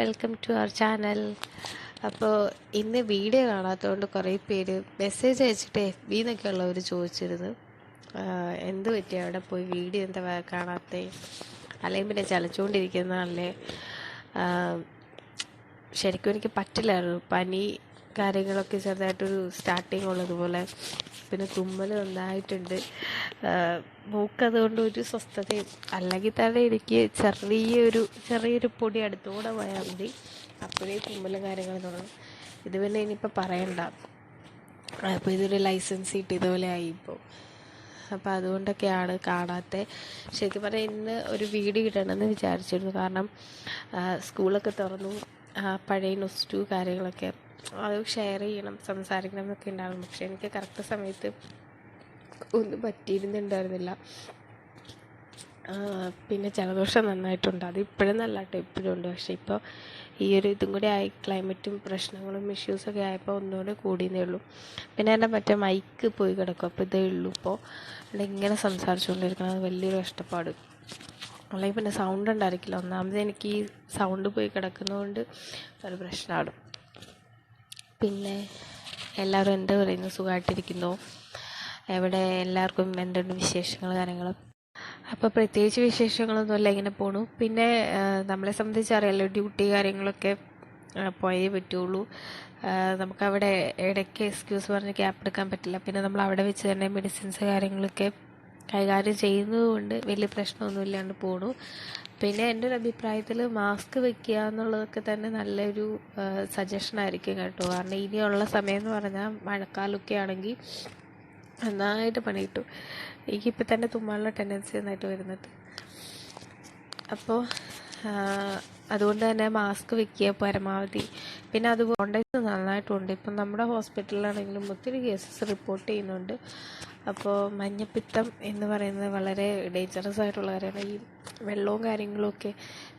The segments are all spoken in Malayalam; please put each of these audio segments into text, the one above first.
വെൽക്കം ടു അവർ ചാനൽ അപ്പോൾ ഇന്ന് വീഡിയോ കാണാത്തതുകൊണ്ട് കുറേ പേര് മെസ്സേജ് അയച്ചിട്ട് എഫ് ബി എന്നൊക്കെ ഉള്ളവർ ചോദിച്ചിരുന്നു. എന്ത് പറ്റി? അവിടെ പോയി വീഡിയോ എന്താ കാണാത്ത? അല്ലെങ്കിൽ പിന്നെ ചലച്ചുകൊണ്ടിരിക്കുന്നതല്ലേ ശരിക്കും എനിക്ക് പറ്റില്ലായിരുന്നു. പനി കാര്യങ്ങളൊക്കെ ചെറുതായിട്ടൊരു സ്റ്റാർട്ടിങ് ഉള്ളതുപോലെ പിന്നെ തുമ്മൽ നന്നായിട്ടുണ്ട്. മൂക്കതുകൊണ്ട് ഒരു സ്വസ്ഥതയും അല്ലെങ്കിൽ തന്നെ എനിക്ക് ചെറിയൊരു ചെറിയൊരു പൊടി അടുത്തുകൂടെ പോയാൽ മതി. അപ്പോഴേ തുമ്മലും കാര്യങ്ങളും തുടങ്ങും. ഇത് പിന്നെ ഇനിയിപ്പോൾ പറയണ്ട. അപ്പോൾ ഇതൊരു ലൈസൻസ് കിട്ടിയതുപോലെ ആയി ഇപ്പോൾ അപ്പോൾ അതുകൊണ്ടൊക്കെയാണ് കാണാത്ത. ശരിക്കും പറഞ്ഞാൽ ഇന്ന് ഒരു വീട് കിട്ടണമെന്ന് വിചാരിച്ചിരുന്നു. കാരണം സ്കൂളൊക്കെ തുറന്നു. പഴയ നൊസ്റ്റു കാര്യങ്ങളൊക്കെ. അത് ഷെയർ ചെയ്യണം സംസാരിക്കണം എന്നൊക്കെ ഉണ്ടായിരുന്നു. പക്ഷേ എനിക്ക് കറക്റ്റ് സമയത്ത് ഒന്നും പറ്റിയിരുന്നുണ്ടായിരുന്നില്ല. പിന്നെ ജലദോഷം നന്നായിട്ടുണ്ട്. അത് ഇപ്പോഴും നല്ല കേട്ടോ ഇപ്പോഴും ഉണ്ട്. പക്ഷേ ഇപ്പോൾ ഈ ഒരു ഇതും കൂടി ആയി ക്ലൈമറ്റും പ്രശ്നങ്ങളും ഇഷ്യൂസൊക്കെ ആയപ്പോൾ ഒന്നുകൂടെ കൂടിയെന്നേ ഉള്ളൂ. പിന്നെ എന്റെ മറ്റേ മൈക്ക് പോയി കിടക്കും. അപ്പോൾ ഇതേ ഉള്ളൂ. ഇപ്പോൾ ഇങ്ങനെ സംസാരിച്ചുകൊണ്ടിരിക്കണം. അത് വലിയൊരു കഷ്ടപ്പാട്. അല്ലെങ്കിൽ പിന്നെ സൗണ്ട് ഉണ്ടായിരിക്കില്ല. ഒന്നാമത് എനിക്ക് ഈ സൗണ്ട് പോയി കിടക്കുന്നതുകൊണ്ട് ഒരു പ്രശ്നമാണ്. പിന്നെ എല്ലാവരും എന്താ പറയുന്നു? സുഖമായിട്ടിരിക്കുന്നു. എവിടെ എല്ലാവർക്കും എന്തുണ്ട് വിശേഷങ്ങൾ കാര്യങ്ങളും അപ്പോൾ പ്രത്യേകിച്ച് വിശേഷങ്ങളൊന്നുമില്ല ഇങ്ങനെ പോണു. പിന്നെ നമ്മളെ സംബന്ധിച്ച് അറിയാലോ ഡ്യൂട്ടി കാര്യങ്ങളൊക്കെ പോയേ പറ്റുള്ളൂ. നമുക്കവിടെ ഇടയ്ക്ക് എക്സ്ക്യൂസ് പറഞ്ഞ് ക്യാപ് എടുക്കാൻ പറ്റില്ല. പിന്നെ നമ്മൾ അവിടെ വെച്ച് തന്നെ മെഡിസിൻസ് കാര്യങ്ങളൊക്കെ കൈകാര്യം ചെയ്യുന്നതുകൊണ്ട് വലിയ പ്രശ്നമൊന്നുമില്ലാണ്ട് പോണു. പിന്നെ എന്റെ ഒരു അഭിപ്രായത്തിൽ മാസ്ക് വെക്കുക എന്നുള്ളതൊക്കെ തന്നെ നല്ലൊരു സജഷൻ ആയിരിക്കും കേട്ടോ. കാരണം ഇനിയുള്ള സമയം എന്ന് പറഞ്ഞാൽ മഴക്കാലമൊക്കെ ആണെങ്കിൽ നന്നായിട്ട് പണി കിട്ടും. എനിക്കിപ്പോൾ തന്നെ തുമ്മാനുള്ള ടെൻഡൻസി നന്നായിട്ട് വരുന്നത്. അപ്പോൾ അതുകൊണ്ട് തന്നെ മാസ്ക് വെക്കുക പരമാവധി. പിന്നെ അത് കോണ്ടാക്ട് നന്നായിട്ടുണ്ട്. ഇപ്പം നമ്മുടെ ഹോസ്പിറ്റലിലാണെങ്കിലും ഒത്തിരി കേസസ് റിപ്പോർട്ട് ചെയ്യുന്നുണ്ട്. അപ്പോൾ മഞ്ഞപ്പിത്തം എന്ന് പറയുന്നത് വളരെ ഡേഞ്ചറസ് ആയിട്ടുള്ള കാര്യമാണ്. ഈ വെള്ളവും കാര്യങ്ങളൊക്കെ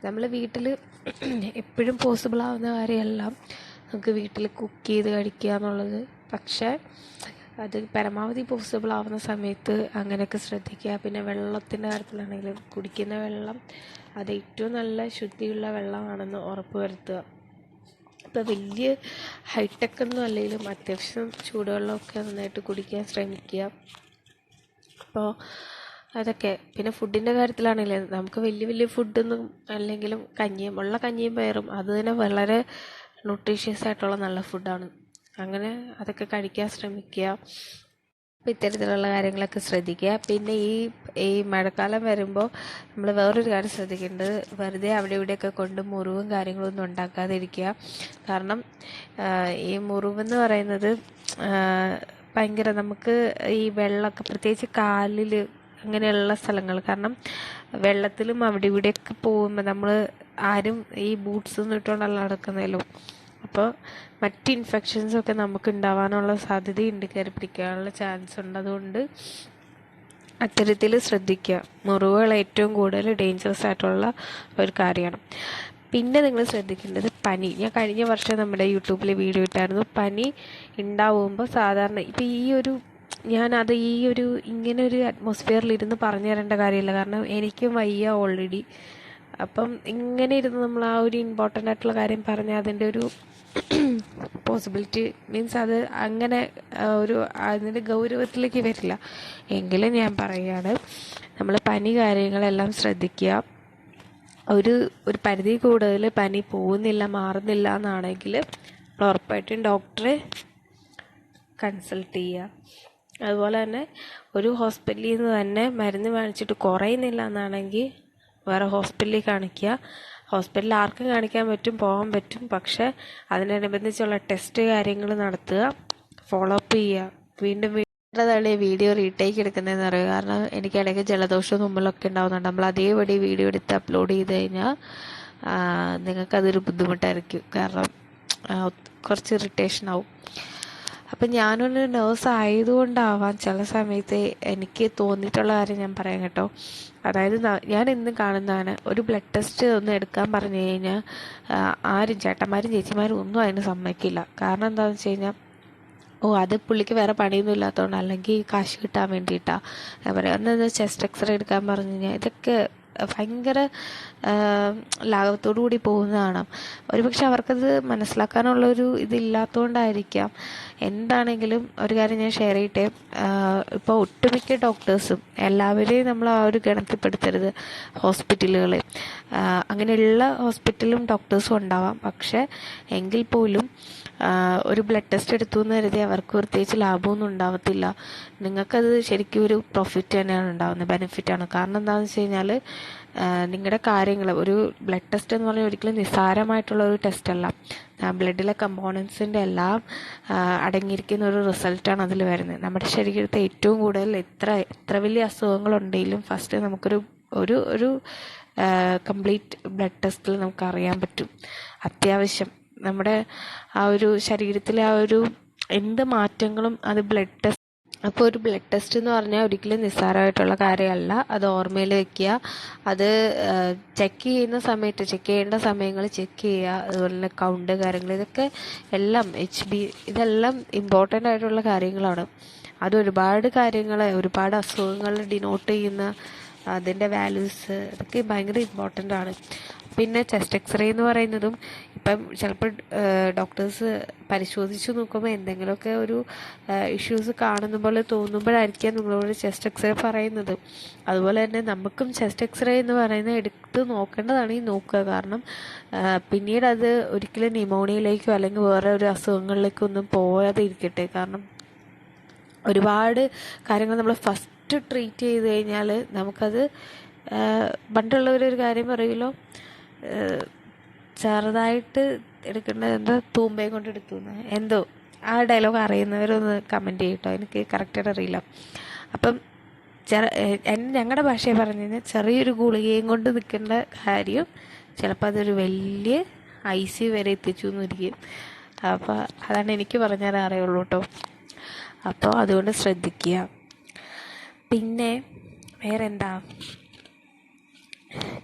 നമ്മൾ വീട്ടിൽ എപ്പോഴും പോസിബിൾ ആവുന്ന കാര്യമെല്ലാം. നമുക്ക് വീട്ടിൽ കുക്ക് ചെയ്ത് കഴിക്കുക എന്നുള്ളത്. പക്ഷേ അത് പരമാവധി പോസിബിൾ ആവുന്ന സമയത്ത് അങ്ങനെയൊക്കെ ശ്രദ്ധിക്കുക. പിന്നെ വെള്ളത്തിന്റെ കാര്യത്തിലാണെങ്കിലും കുടിക്കുന്ന വെള്ളം അത് ഏറ്റവും നല്ല ശുദ്ധിയുള്ള വെള്ളമാണെന്ന് ഉറപ്പ് വരുത്തുക. ഇപ്പോൾ വലിയ ഹൈടെക് ഒന്നും അല്ലെങ്കിലും അത്യാവശ്യം ചൂടുവെള്ളമൊക്കെ നന്നായിട്ട് കുടിക്കാൻ ശ്രമിക്കുക. അപ്പോൾ അതൊക്കെ പിന്നെ ഫുഡിന്റെ കാര്യത്തിലാണെങ്കിലും നമുക്ക് വലിയ വലിയ ഫുഡൊന്നും അല്ലെങ്കിലും കഞ്ഞിയും ഉള്ള കഞ്ഞിയും പയറും അത് തന്നെ വളരെ ന്യൂട്രീഷ്യസ് ആയിട്ടുള്ള നല്ല ഫുഡാണ് അങ്ങനെ അതൊക്കെ കഴിക്കാൻ ശ്രമിക്കുക. അപ്പോൾ ഇത്തരത്തിലുള്ള കാര്യങ്ങളൊക്കെ ശ്രദ്ധിക്കുക. പിന്നെ ഈ ഈ മഴക്കാലം വരുമ്പോൾ നമ്മൾ വേറൊരു കാര്യം ശ്രദ്ധിക്കേണ്ടത് വെറുതെ അവിടെ ഇവിടെയൊക്കെ കൊണ്ട് മുറിവും കാര്യങ്ങളൊന്നും ഉണ്ടാക്കാതിരിക്കുക. കാരണം ഈ മുറിവെന്ന് പറയുന്നത് ഭയങ്കര നമുക്ക് ഈ വെള്ളമൊക്കെ പ്രത്യേകിച്ച് കാലിൽ അങ്ങനെയുള്ള സ്ഥലങ്ങൾ. കാരണം വെള്ളത്തിലും അവിടെ ഇവിടെയൊക്കെ പോകുമ്പോൾ നമ്മൾ ആരും ഈ ബൂട്ട്സ് ഒന്നും ഇട്ടുകൊണ്ടല്ല നടക്കുന്നതല്ലോ അപ്പോൾ മറ്റ് ഇൻഫെക്ഷൻസ് ഒക്കെ നമുക്ക് ഉണ്ടാവാനുള്ള സാധ്യതയുണ്ട്. കയറി പിടിക്കാനുള്ള ചാൻസ് ഉണ്ട്. അതുകൊണ്ട് അത്തരത്തിൽ ശ്രദ്ധിക്കുക. മുറിവുകൾ ഏറ്റവും കൂടുതൽ ഡേഞ്ചറസ് ആയിട്ടുള്ള ഒരു കാര്യമാണ്. പിന്നെ നിങ്ങൾ ശ്രദ്ധിക്കേണ്ടത് പനി. ഞാൻ കഴിഞ്ഞ വർഷം നമ്മുടെ യൂട്യൂബിൽ വീഡിയോ ഇട്ടായിരുന്നു. പനി ഉണ്ടാവുമ്പോൾ സാധാരണ ഇപ്പം ഈ ഒരു ഞാൻ ഞാനത് ഈ ഒരു ഇങ്ങനെ ഒരു അറ്റ്മോസ്ഫിയറിൽ ഇരുന്ന് പറഞ്ഞു തരേണ്ട കാര്യമില്ല. കാരണം എനിക്കും വയ്യ ഓൾറെഡി അപ്പം ഇങ്ങനെ ഇരുന്ന് നമ്മൾ ആ ഒരു ഇമ്പോർട്ടന്റ് ആയിട്ടുള്ള കാര്യം പറഞ്ഞാൽ അതിന്റെ ഒരു പോസിബിലിറ്റി മീൻസ് അത് അങ്ങനെ ഒരു അതിന്റെ ഗൗരവത്തിലേക്ക് വരില്ല. എങ്കിലും ഞാൻ പറയുകയാണ് നമ്മൾ പനി കാര്യങ്ങളെല്ലാം ശ്രദ്ധിക്കുക. ഒരു ഒരു പരിധി കൂടുതൽ പനി പോകുന്നില്ല മാറുന്നില്ല എന്നാണെങ്കിൽ ഉറപ്പായിട്ടും ഡോക്ടറെ കൺസൾട്ട് ചെയ്യുക. അതുപോലെ തന്നെ ഒരു ഹോസ്പിറ്റലിൽ നിന്ന് തന്നെ മരുന്ന് വാങ്ങിച്ചിട്ട് കുറയുന്നില്ല എന്നാണെങ്കിൽ വേറെ ഹോസ്പിറ്റലിൽ കാണിക്കുക. ഹോസ്പിറ്റലിൽ ആർക്കും കാണിക്കാൻ പറ്റും പോകാൻ പറ്റും. പക്ഷേ അതിനനുബന്ധിച്ചുള്ള ടെസ്റ്റ് കാര്യങ്ങൾ നടത്തുക ഫോളോ അപ്പ് ചെയ്യുക. വീണ്ടും വീണ്ടും വീഡിയോ റീടേക്ക് എടുക്കുന്നതെന്ന് പറയുക. കാരണം എനിക്ക് ഇടയ്ക്ക് ജലദോഷവും തുമ്മലൊക്കെ ഉണ്ടാവുന്നുണ്ട്. നമ്മൾ അതേപടി വീഡിയോ എടുത്ത് അപ്ലോഡ് ചെയ്ത് കഴിഞ്ഞാൽ നിങ്ങൾക്കതൊരു ബുദ്ധിമുട്ടായിരിക്കും. കാരണം കുറച്ച് ഇറിറ്റേഷൻ ആവും. അപ്പം ഞാനൊരു നേഴ്സ് ആയതുകൊണ്ടാവാം ചില സമയത്ത് എനിക്ക് തോന്നിയിട്ടുള്ള കാര്യം ഞാൻ പറയാം കേട്ടോ. അതായത് ഞാൻ ഇന്ന് കാണുന്നതാണ് ഒരു ബ്ലഡ് ടെസ്റ്റ് ഒന്ന് എടുക്കാൻ പറഞ്ഞു കഴിഞ്ഞാൽ ആരും ചേട്ടന്മാരും ചേച്ചിമാരും ഒന്നും അതിന് സമ്മതിക്കില്ല. കാരണം എന്താണെന്ന് വെച്ച് കഴിഞ്ഞാൽ ഓ അത് പുള്ളിക്ക് വേറെ പണിയൊന്നും ഇല്ലാത്തതുകൊണ്ട് അല്ലെങ്കിൽ കാശ് കിട്ടാൻ വേണ്ടിയിട്ടാണ് ഞാൻ പറയാം അന്ന് ചെസ്റ്റ് എക്സ്റേ എടുക്കാൻ പറഞ്ഞു കഴിഞ്ഞാൽ ഇതൊക്കെ ഭയങ്കര ലാഘവത്തോടു കൂടി പോകുന്ന കാണാം. ഒരുപക്ഷെ അവർക്കത് മനസ്സിലാക്കാനുള്ള ഒരു ഇതില്ലാത്തതുകൊണ്ടായിരിക്കാം എന്താണെങ്കിലും ഒരു കാര്യം ഞാൻ ഷെയർ ചെയ്യട്ടെ? ഇപ്പോൾ ഒട്ടുമിക്ക ഡോക്ടേഴ്സും എല്ലാവരെയും നമ്മൾ ആ ഒരു ഗണത്തിൽപ്പെടുത്തരുത് ഹോസ്പിറ്റലുകൾ അങ്ങനെയുള്ള ഹോസ്പിറ്റലും ഡോക്ടേഴ്സും ഉണ്ടാവാം. പക്ഷെ എങ്കിൽ പോലും ഒരു ബ്ലഡ് ടെസ്റ്റ് എടുത്തു എന്ന് കരുതി അവർക്ക് പ്രത്യേകിച്ച് ലാഭമൊന്നും ഉണ്ടാവത്തില്ല. നിങ്ങൾക്കത് ശരിക്കും ഒരു പ്രോഫിറ്റ് തന്നെയാണ് ഉണ്ടാകുന്നത് ബെനിഫിറ്റാണ് കാരണം എന്താണെന്ന് വെച്ച് കഴിഞ്ഞാൽ നിങ്ങളുടെ കാര്യങ്ങൾ ഒരു ബ്ലഡ് ടെസ്റ്റ് എന്ന് പറഞ്ഞാൽ ഒരിക്കലും നിസ്സാരമായിട്ടുള്ള ഒരു ടെസ്റ്റ് അല്ല. ബ്ലഡിലെ കമ്പോണൻസിന്റെ എല്ലാം അടങ്ങിയിരിക്കുന്ന ഒരു റിസൾട്ടാണ് അതിൽ വരുന്നത്. നമ്മുടെ ശരീരത്തെ ഏറ്റവും കൂടുതൽ എത്ര എത്ര വലിയ അസുഖങ്ങളുണ്ടെങ്കിലും ഫസ്റ്റ് നമുക്കൊരു ഒരു ഒരു കംപ്ലീറ്റ് ബ്ലഡ് ടെസ്റ്റിൽ നമുക്ക് അറിയാൻ പറ്റും. അത്യാവശ്യം. നമ്മുടെ ആ ഒരു ശരീരത്തിലെ ആ ഒരു എന്ത് മാറ്റങ്ങളും അത് ബ്ലഡ് ടെസ്റ്റ് അപ്പോൾ ഒരു ബ്ലഡ് ടെസ്റ്റ് എന്ന് പറഞ്ഞാൽ ഒരിക്കലും നിസ്സാരമായിട്ടുള്ള കാര്യമല്ല. അത് ഓർമ്മയിൽ വെക്കുക. അത് ചെക്ക് ചെയ്യുന്ന സമയത്ത് ചെക്ക് ചെയ്യേണ്ട സമയങ്ങൾ ചെക്ക് ചെയ്യുക. അതുപോലെ തന്നെ കൗണ്ട് കാര്യങ്ങൾ. ഇതൊക്കെ എല്ലാം എച്ച് ബി ഇതെല്ലാം ഇമ്പോർട്ടന്റ് ആയിട്ടുള്ള കാര്യങ്ങളാണ്. അത് ഒരുപാട് കാര്യങ്ങൾ ഒരുപാട് അസുഖങ്ങൾ ഡിനോട്ട് ചെയ്യുന്ന അതിന്റെ വാല്യൂസ് അതൊക്കെ ഭയങ്കര ഇമ്പോർട്ടന്റ് ആണ്. പിന്നെ ചെസ്റ്റ് എക്സ്റേ എന്ന് പറയുന്നതും ഇപ്പം ചിലപ്പോൾ ഡോക്ടേഴ്സ് പരിശോധിച്ച് നോക്കുമ്പോൾ എന്തെങ്കിലുമൊക്കെ ഒരു ഇഷ്യൂസ് കാണുന്ന പോലെ തോന്നുമ്പോഴായിരിക്കാം നിങ്ങളോട് ചെസ്റ്റ് എക്സ്റേ പറയുന്നത്. അതുപോലെ തന്നെ നമുക്കും ചെസ്റ്റ് എക്സ്റേ എന്ന് പറയുന്നത് എടുത്ത് നോക്കേണ്ടതാണ് ഈ നോക്കുക. കാരണം പിന്നീട് അത് ഒരിക്കലും ന്യൂമോണിയയിലേക്കോ അല്ലെങ്കിൽ വേറെ ഒരു അസുഖങ്ങളിലേക്കോ ഒന്നും പോകാതെ ഇരിക്കട്ടെ കാരണം ഒരുപാട് കാര്യങ്ങൾ നമ്മൾ ഫസ്റ്റ് ട്രീറ്റ് ചെയ്ത് കഴിഞ്ഞാൽ നമുക്കത് പണ്ടുള്ളവരൊരു കാര്യം പറയുമല്ലോ ചെറുതായിട്ട് എടുക്കേണ്ടത് എന്താ തൂമ്പയും കൊണ്ട് എടുത്തു എന്തോ ആ ഡയലോഗ് അറിയുന്നവരൊന്ന് കമന്റ് ചെയ്യട്ടോ. എനിക്ക് കറക്റ്റായിട്ട് അറിയില്ല. അപ്പം ചെറ ഞങ്ങളുടെ ഭാഷയെ പറഞ്ഞു കഴിഞ്ഞാൽ ചെറിയൊരു ഗുളികയും കൊണ്ട് നിൽക്കേണ്ട കാര്യം ചിലപ്പോൾ അതൊരു വലിയ ഐ സി വരെ എത്തിച്ചു എന്നിരിക്കും അപ്പോൾ അതാണ് എനിക്ക് പറഞ്ഞാൽ അറിയുള്ളൂ കേട്ടോ അപ്പോൾ അതുകൊണ്ട് ശ്രദ്ധിക്കുക പിന്നെ വേറെന്താ?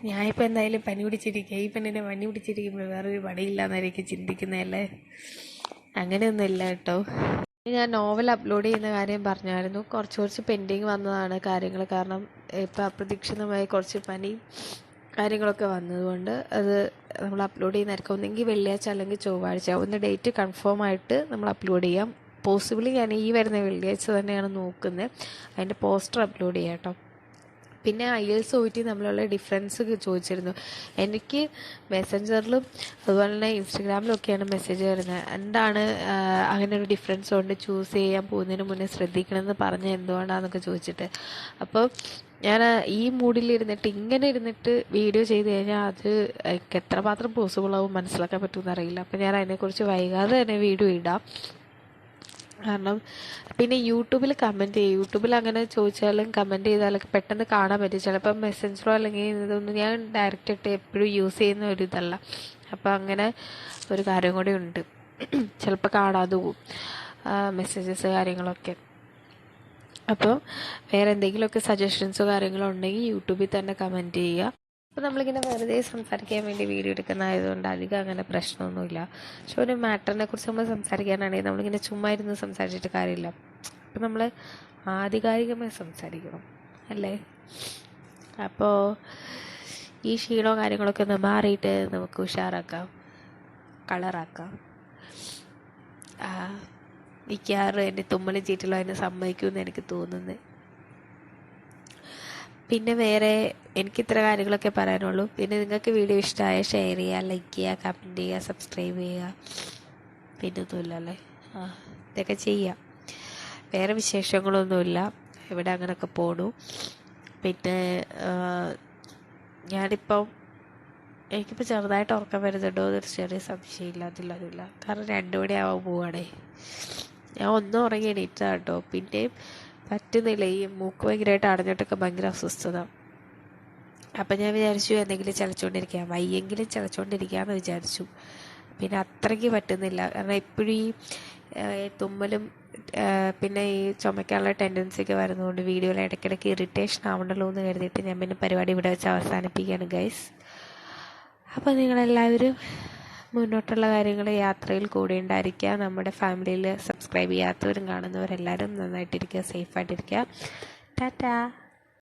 ഞാനിപ്പോൾ എന്തായാലും പനി പിടിച്ചിരിക്കുക ഈ പെണ്ണിനെ പനി പിടിച്ചിരിക്കുമ്പോൾ വേറൊരു പണിയില്ലാന്നായിരിക്കും ചിന്തിക്കുന്നതല്ലേ? അങ്ങനെയൊന്നുമില്ല കേട്ടോ. ഞാൻ നോവൽ അപ്ലോഡ് ചെയ്യുന്ന കാര്യം പറഞ്ഞായിരുന്നു. കുറച്ച് കുറച്ച് പെൻഡിങ് വന്നതാണ് കാര്യങ്ങൾ. കാരണം ഇപ്പം അപ്രതീക്ഷിതമായി കുറച്ച് പനി കാര്യങ്ങളൊക്കെ വന്നതുകൊണ്ട് അത് നമ്മൾ അപ്ലോഡ് ചെയ്യുന്നതായിരിക്കും. ഒന്നെങ്കിൽ വെള്ളിയാഴ്ച അല്ലെങ്കിൽ ചൊവ്വാഴ്ച. ഒന്ന് ഡേറ്റ് കൺഫേം ആയിട്ട് നമ്മൾ അപ്ലോഡ് ചെയ്യാം. പോസിബിളി ഞാൻ ഈ വരുന്ന വെള്ളിയാഴ്ച തന്നെയാണ് നോക്കുന്നത്. അതിന്റെ പോസ്റ്റർ അപ്ലോഡ് ചെയ്യാം കേട്ടോ. പിന്നെ ഐ എൽസ് ഒ ടി തമ്മിലുള്ള ഡിഫറൻസ് ചോദിച്ചിരുന്നു. എനിക്ക് മെസ്സഞ്ചറിലും അതുപോലെ തന്നെ ഇൻസ്റ്റഗ്രാമിലും ഒക്കെയാണ് മെസ്സേജ് വരുന്നത്. എന്താണ് അങ്ങനെ ഒരു ഡിഫറൻസ് കൊണ്ട് ചൂസ് ചെയ്യാൻ പോകുന്നതിന് മുന്നേ ശ്രദ്ധിക്കണമെന്ന് പറഞ്ഞ എന്തുകൊണ്ടാണെന്നൊക്കെ ചോദിച്ചിട്ട്. അപ്പോൾ ഞാൻ ഈ മൂഡിലിരുന്നിട്ട് ഇങ്ങനെ ഇരുന്നിട്ട് വീഡിയോ ചെയ്ത് കഴിഞ്ഞാൽ അത് എനിക്ക് എത്രമാത്രം പോസിബിൾ ആവും മനസ്സിലാക്കാൻ പറ്റുമെന്ന് അറിയില്ല അപ്പോൾ ഞാൻ അതിനെക്കുറിച്ച് വൈകാതെ തന്നെ വീഡിയോ ഇടാം. കാരണം പിന്നെ യൂട്യൂബിൽ കമന്റ് ചെയ്യും. യൂട്യൂബിൽ അങ്ങനെ ചോദിച്ചാലും കമന്റ് ചെയ്താലൊക്കെ പെട്ടെന്ന് കാണാൻ പറ്റും. ചിലപ്പോൾ മെസ്സഞ്ചറോ അല്ലെങ്കിൽ ഇതൊന്നും ഞാൻ ഡയറക്റ്റ് ആയിട്ട് എപ്പോഴും യൂസ് ചെയ്യുന്ന ഒരു ഇതല്ല. അപ്പോൾ അങ്ങനെ ഒരു കാര്യം കൂടി ഉണ്ട്. ചിലപ്പോൾ കാണാതെ പോകും മെസ്സേജസ് കാര്യങ്ങളൊക്കെ. അപ്പോൾ വേറെ എന്തെങ്കിലുമൊക്കെ സജഷൻസോ കാര്യങ്ങളോ ഉണ്ടെങ്കിൽ യൂട്യൂബിൽ തന്നെ കമന്റ് ചെയ്യുക. അപ്പോൾ നമ്മളിങ്ങനെ വെറുതെ സംസാരിക്കാൻ വേണ്ടി വീഡിയോ എടുക്കുന്ന എടുക്കുന്നതായതുകൊണ്ട് അധികം അങ്ങനെ പ്രശ്നമൊന്നുമില്ല. പക്ഷെ ഒരു മാറ്ററിനെ കുറിച്ച് നമ്മൾ സംസാരിക്കാനാണെങ്കിൽ നമ്മളിങ്ങനെ ചുമ്മാ ഇരുന്ന് സംസാരിച്ചിട്ട് കാര്യമില്ല. അപ്പം നമ്മൾ ആധികാരികമായി സംസാരിക്കണം അല്ലേ? അപ്പോൾ ഈ ക്ഷീണോ കാര്യങ്ങളൊക്കെ ഒന്ന് മാറിയിട്ട് നമുക്ക് ഉഷാറാക്കാം കളറാക്കാം. മിക്കവാറും എന്റെ തുമ്മലും ചീറ്റലും അതിനെ സമ്മതിക്കുമെന്ന് എനിക്ക് തോന്നുന്നത് പിന്നെ വേറെ എനിക്ക് ഇത്ര കാര്യങ്ങളൊക്കെ പറയാനുള്ളൂ. പിന്നെ നിങ്ങൾക്ക് വീഡിയോ ഇഷ്ടമായ ഷെയർ ചെയ്യുക ലൈക്ക് ചെയ്യുക കമന്റ് ചെയ്യുക സബ്സ്ക്രൈബ് ചെയ്യുക. പിന്നെ ഒന്നുമില്ല അല്ലേ? ആ ഇതൊക്കെ ചെയ്യാം. വേറെ വിശേഷങ്ങളൊന്നുമില്ല. ഇവിടെ അങ്ങനെയൊക്കെ പോണു. പിന്നെ ഞാനിപ്പം എനിക്കിപ്പോൾ ചെറുതായിട്ട് ഉറക്കം വരുന്നുണ്ടോ എന്നൊരു ചെറിയ സംശയമില്ല അതില്ല അതില്ല കാരണം രണ്ടു മണിയാവാൻ പോവാണേ. ഞാൻ ഒന്നും ഉറങ്ങി എണീറ്റാട്ടോ പിന്നെയും പറ്റുന്നില്ല. ഈ മൂക്ക് ഭയങ്കരമായിട്ട് അടഞ്ഞിട്ടൊക്കെ ഭയങ്കര അസ്വസ്ഥത. അപ്പം ഞാൻ വിചാരിച്ചു എന്തെങ്കിലും ചലച്ചുകൊണ്ടിരിക്കാം വയ്യെങ്കിലും ചലച്ചുകൊണ്ടിരിക്കാമെന്ന് വിചാരിച്ചു. പിന്നെ അത്രയ്ക്ക് പറ്റുന്നില്ല. കാരണം എപ്പോഴും ഈ തുമ്മലും പിന്നെ ഈ ചുമക്കാനുള്ള ടെൻഡൻസി ഒക്കെ വരുന്നതുകൊണ്ട് വീഡിയോയിൽ ഇടയ്ക്കിടയ്ക്ക് ഇറിറ്റേഷൻ ആവണ്ടല്ലോ എന്ന് കരുതിയിട്ട് ഞാൻ പിന്നെ പരിപാടി ഇവിടെ വെച്ച് അവസാനിപ്പിക്കുകയാണ് ഗൈസ് അപ്പോൾ നിങ്ങളെല്ലാവരും മുന്നോട്ടുള്ള കാര്യങ്ങൾ യാത്രയിൽ കൂടെ ഉണ്ടായിരിക്കുക. നമ്മുടെ ഫാമിലിയിൽ സബ്സ്ക്രൈബ് ചെയ്യാത്തവരും കാണുന്നവരെല്ലാവരും നന്നായിട്ടിരിക്കുക സേഫായിട്ടിരിക്കുക. ടാറ്റാ.